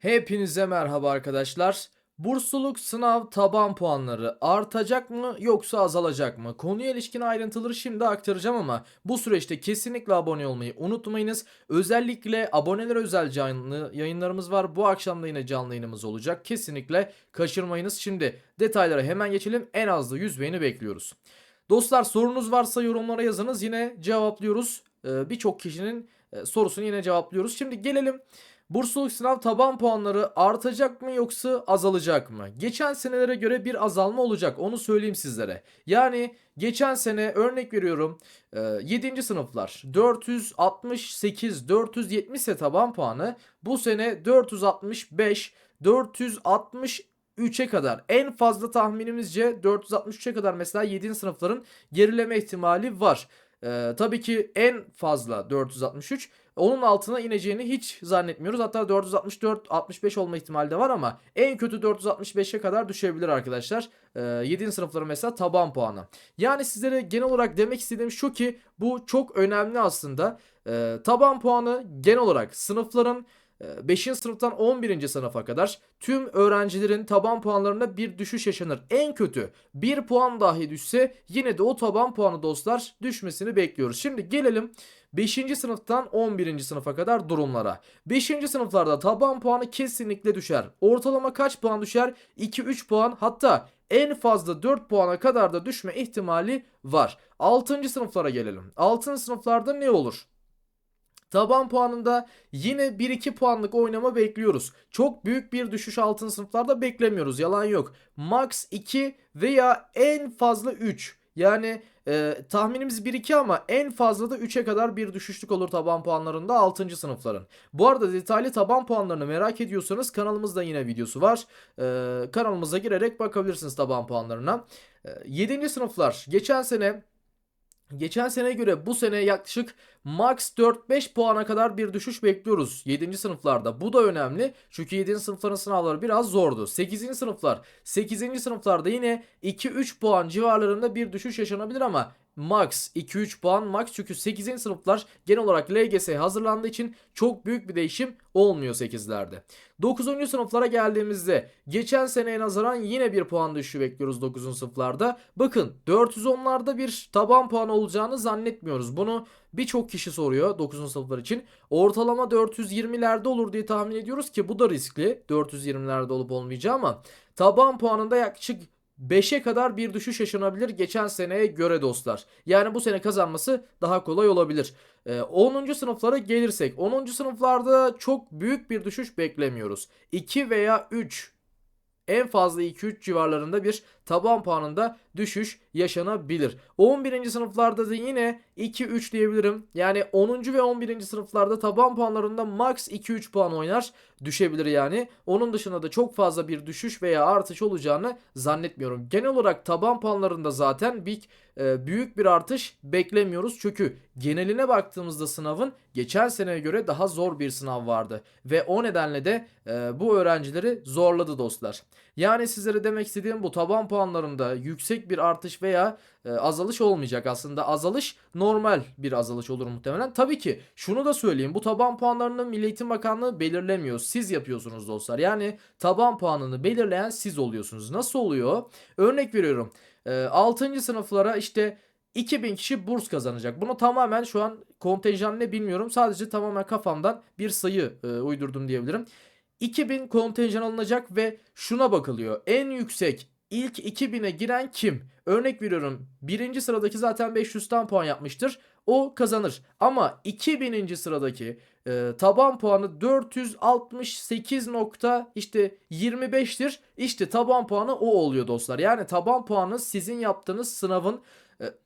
Hepinize merhaba arkadaşlar. Bursluluk sınav taban puanları artacak mı yoksa azalacak mı? Konuya ilişkin ayrıntıları şimdi aktaracağım ama bu süreçte kesinlikle abone olmayı unutmayınız. Özellikle aboneler özel canlı yayınlarımız var. Bu akşam da yine canlı yayınımız olacak. Kesinlikle kaçırmayınız. Şimdi detaylara hemen geçelim. En az da 100 beğeni bekliyoruz. Dostlar sorunuz varsa yorumlara yazınız. Yine cevaplıyoruz. Ee, Birçok kişinin e, sorusunu yine cevaplıyoruz. Şimdi gelelim Bursluluk sınav taban puanları artacak mı yoksa azalacak mı? Geçen senelere göre bir azalma olacak onu söyleyeyim sizlere. Yani geçen sene örnek veriyorum 7. sınıflar 468 470 ise taban puanı bu sene 465 463'e kadar en fazla tahminimizce 463'e kadar mesela 7. sınıfların gerileme ihtimali var. Ee, tabii ki en fazla 463 onun altına ineceğini hiç zannetmiyoruz. Hatta 464 65 olma ihtimali de var ama en kötü 465'e kadar düşebilir arkadaşlar. Ee, 7. sınıfların mesela taban puanı. Yani sizlere genel olarak demek istediğim şu ki bu çok önemli aslında. Ee, taban puanı genel olarak sınıfların 5. sınıftan 11. sınıfa kadar tüm öğrencilerin taban puanlarında bir düşüş yaşanır. En kötü 1 puan dahi düşse yine de o taban puanı dostlar düşmesini bekliyoruz. Şimdi gelelim 5. sınıftan 11. sınıfa kadar durumlara. 5. sınıflarda taban puanı kesinlikle düşer. Ortalama kaç puan düşer? 2-3 puan hatta en fazla 4 puana kadar da düşme ihtimali var. 6. sınıflara gelelim. 6. sınıflarda ne olur? Taban puanında yine 1-2 puanlık oynama bekliyoruz. Çok büyük bir düşüş altın sınıflarda beklemiyoruz. Yalan yok. Max 2 veya en fazla 3. Yani e, tahminimiz 1-2 ama en fazla da 3'e kadar bir düşüşlük olur taban puanlarında 6. sınıfların. Bu arada detaylı taban puanlarını merak ediyorsanız kanalımızda yine videosu var. E, kanalımıza girerek bakabilirsiniz taban puanlarına. E, 7. sınıflar geçen sene Geçen seneye göre bu sene yaklaşık max 4-5 puana kadar bir düşüş bekliyoruz 7. sınıflarda. Bu da önemli çünkü 7. sınıfların sınavları biraz zordu. 8. sınıflar 8. sınıflarda yine 2-3 puan civarlarında bir düşüş yaşanabilir ama max 2-3 puan max çünkü 8. sınıflar genel olarak LGS hazırlandığı için çok büyük bir değişim olmuyor 8'lerde. 9. sınıflara geldiğimizde geçen seneye nazaran yine bir puan düşüşü bekliyoruz 9. sınıflarda. Bakın 410'larda bir taban puan olacağını zannetmiyoruz. Bunu birçok kişi soruyor 9. sınıflar için. Ortalama 420'lerde olur diye tahmin ediyoruz ki bu da riskli. 420'lerde olup olmayacağı ama taban puanında yaklaşık 5'e kadar bir düşüş yaşanabilir geçen seneye göre dostlar. Yani bu sene kazanması daha kolay olabilir. Ee, 10. sınıflara gelirsek 10. sınıflarda çok büyük bir düşüş beklemiyoruz. 2 veya 3 en fazla 2-3 civarlarında bir taban puanında düşüş yaşanabilir. 11. sınıflarda da yine 2-3 diyebilirim. Yani 10. ve 11. sınıflarda taban puanlarında max 2-3 puan oynar düşebilir yani. Onun dışında da çok fazla bir düşüş veya artış olacağını zannetmiyorum. Genel olarak taban puanlarında zaten bir e, büyük bir artış beklemiyoruz. Çünkü geneline baktığımızda sınavın geçen seneye göre daha zor bir sınav vardı. Ve o nedenle de e, bu öğrencileri zorladı dostlar. Yani sizlere demek istediğim bu taban puanlarında yüksek bir artış veya e, azalış olmayacak aslında. Azalış normal bir azalış olur muhtemelen. Tabii ki şunu da söyleyeyim. Bu taban puanlarını Milli Eğitim Bakanlığı belirlemiyor. Siz yapıyorsunuz dostlar. Yani taban puanını belirleyen siz oluyorsunuz. Nasıl oluyor? Örnek veriyorum. E, 6. sınıflara işte 2000 kişi burs kazanacak. Bunu tamamen şu an kontenjan ne bilmiyorum. Sadece tamamen kafamdan bir sayı e, uydurdum diyebilirim. 2000 kontenjan alınacak ve şuna bakılıyor. En yüksek ilk 2000'e giren kim? Örnek veriyorum. Birinci sıradaki zaten 500'ten puan yapmıştır. O kazanır. Ama 2000. sıradaki e, taban puanı 468 nokta işte 25'tir. İşte taban puanı o oluyor dostlar. Yani taban puanı sizin yaptığınız sınavın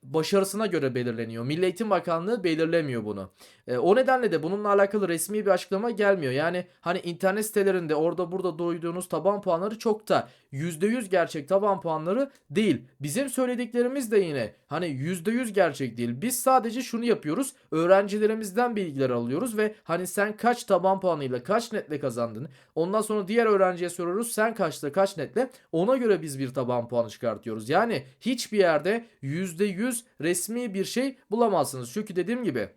başarısına göre belirleniyor. Milli Eğitim Bakanlığı belirlemiyor bunu. E, o nedenle de bununla alakalı resmi bir açıklama gelmiyor. Yani hani internet sitelerinde orada burada duyduğunuz taban puanları çok da %100 gerçek taban puanları değil. Bizim söylediklerimiz de yine hani %100 gerçek değil. Biz sadece şunu yapıyoruz. Öğrencilerimizden bilgiler alıyoruz ve hani sen kaç taban puanıyla kaç netle kazandın. Ondan sonra diğer öğrenciye soruyoruz sen kaçta kaç netle. Ona göre biz bir taban puanı çıkartıyoruz. Yani hiçbir yerde %100 resmi bir şey bulamazsınız. Çünkü dediğim gibi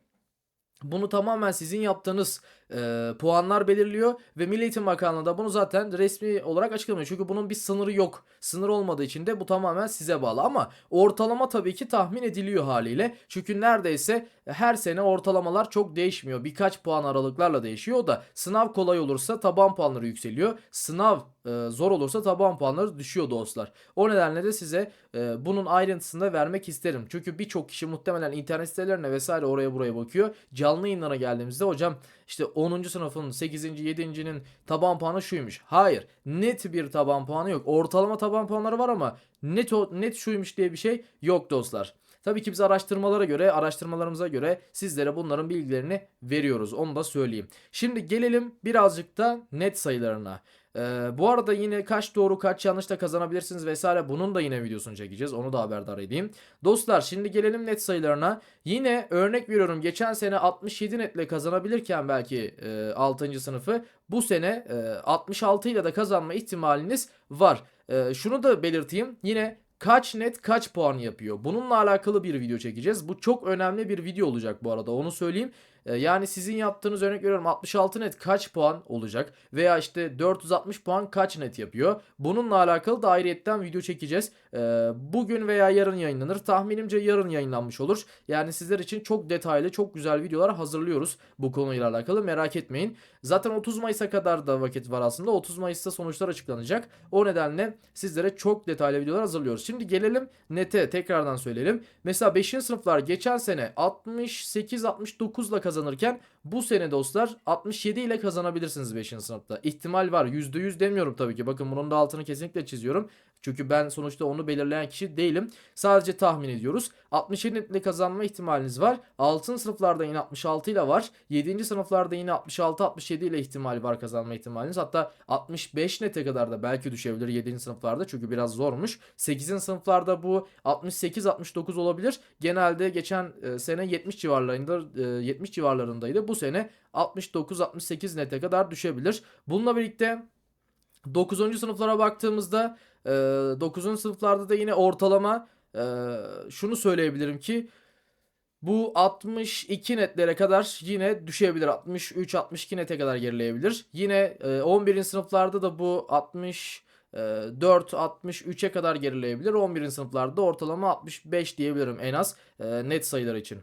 bunu tamamen sizin yaptığınız e, puanlar belirliyor ve Milli Eğitim Bakanlığı da bunu zaten resmi olarak açıklamıyor. Çünkü bunun bir sınırı yok. Sınır olmadığı için de bu tamamen size bağlı ama ortalama tabii ki tahmin ediliyor haliyle. Çünkü neredeyse her sene ortalamalar çok değişmiyor. Birkaç puan aralıklarla değişiyor. O da sınav kolay olursa taban puanları yükseliyor. Sınav e, zor olursa taban puanları düşüyor dostlar. O nedenle de size e, bunun ayrıntısını da vermek isterim. Çünkü birçok kişi muhtemelen internet sitelerine vesaire oraya buraya bakıyor. Canlı yayınlara geldiğimizde hocam işte 10. sınıfın 8. 7.'nin taban puanı şuymuş. Hayır. Net bir taban puanı yok. Ortalama taban puanları var ama net net şuymuş diye bir şey yok dostlar. Tabii ki biz araştırmalara göre, araştırmalarımıza göre sizlere bunların bilgilerini veriyoruz. Onu da söyleyeyim. Şimdi gelelim birazcık da net sayılarına. Ee, bu arada yine kaç doğru kaç yanlış da kazanabilirsiniz vesaire bunun da yine videosunu çekeceğiz. Onu da haberdar edeyim. Dostlar şimdi gelelim net sayılarına. Yine örnek veriyorum geçen sene 67 netle kazanabilirken belki e, 6. sınıfı bu sene e, 66 ile de kazanma ihtimaliniz var. E, şunu da belirteyim. Yine kaç net kaç puan yapıyor? Bununla alakalı bir video çekeceğiz. Bu çok önemli bir video olacak bu arada. Onu söyleyeyim. Ee, Yani sizin yaptığınız örnek veriyorum 66 net kaç puan olacak veya işte 460 puan kaç net yapıyor. Bununla alakalı da ayrıyetten video çekeceğiz. Ee, Bugün veya yarın yayınlanır. Tahminimce yarın yayınlanmış olur. Yani sizler için çok detaylı, çok güzel videolar hazırlıyoruz bu konuyla alakalı. Merak etmeyin. Zaten 30 Mayıs'a kadar da vakit var aslında. 30 Mayıs'ta sonuçlar açıklanacak. O nedenle sizlere çok detaylı videolar hazırlıyoruz. Şimdi gelelim nete tekrardan söyleyelim. Mesela 5. sınıflar geçen sene 68-69 ile kazanırken bu sene dostlar 67 ile kazanabilirsiniz 5. sınıfta. İhtimal var. %100 demiyorum tabii ki. Bakın bunun da altını kesinlikle çiziyorum. Çünkü ben sonuçta onu belirleyen kişi değilim. Sadece tahmin ediyoruz. 67 netle kazanma ihtimaliniz var. 6. sınıflarda yine 66 ile var. 7. sınıflarda yine 66-67 ile ihtimal var kazanma ihtimaliniz. Hatta 65 nete kadar da belki düşebilir 7. sınıflarda çünkü biraz zormuş. 8. sınıflarda bu 68-69 olabilir. Genelde geçen e, sene 70 civarlarında e, 70 civarlarındaydı. Bu sene 69-68 nete kadar düşebilir. Bununla birlikte 9. sınıflara baktığımızda e, 9. sınıflarda da yine ortalama e, şunu söyleyebilirim ki bu 62 netlere kadar yine düşebilir. 63-62 nete kadar gerileyebilir. Yine e, 11. sınıflarda da bu 60 4-63'e kadar gerileyebilir. 11. sınıflarda ortalama 65 diyebilirim en az e, net sayılar için.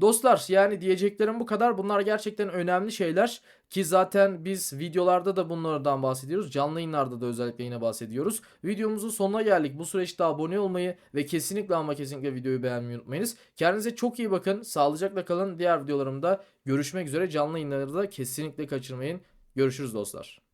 Dostlar yani diyeceklerim bu kadar. Bunlar gerçekten önemli şeyler ki zaten biz videolarda da bunlardan bahsediyoruz. Canlı yayınlarda da özellikle yine bahsediyoruz. Videomuzun sonuna geldik. Bu süreçte abone olmayı ve kesinlikle ama kesinlikle videoyu beğenmeyi unutmayınız. Kendinize çok iyi bakın. Sağlıcakla kalın. Diğer videolarımda görüşmek üzere. Canlı yayınları da kesinlikle kaçırmayın. Görüşürüz dostlar.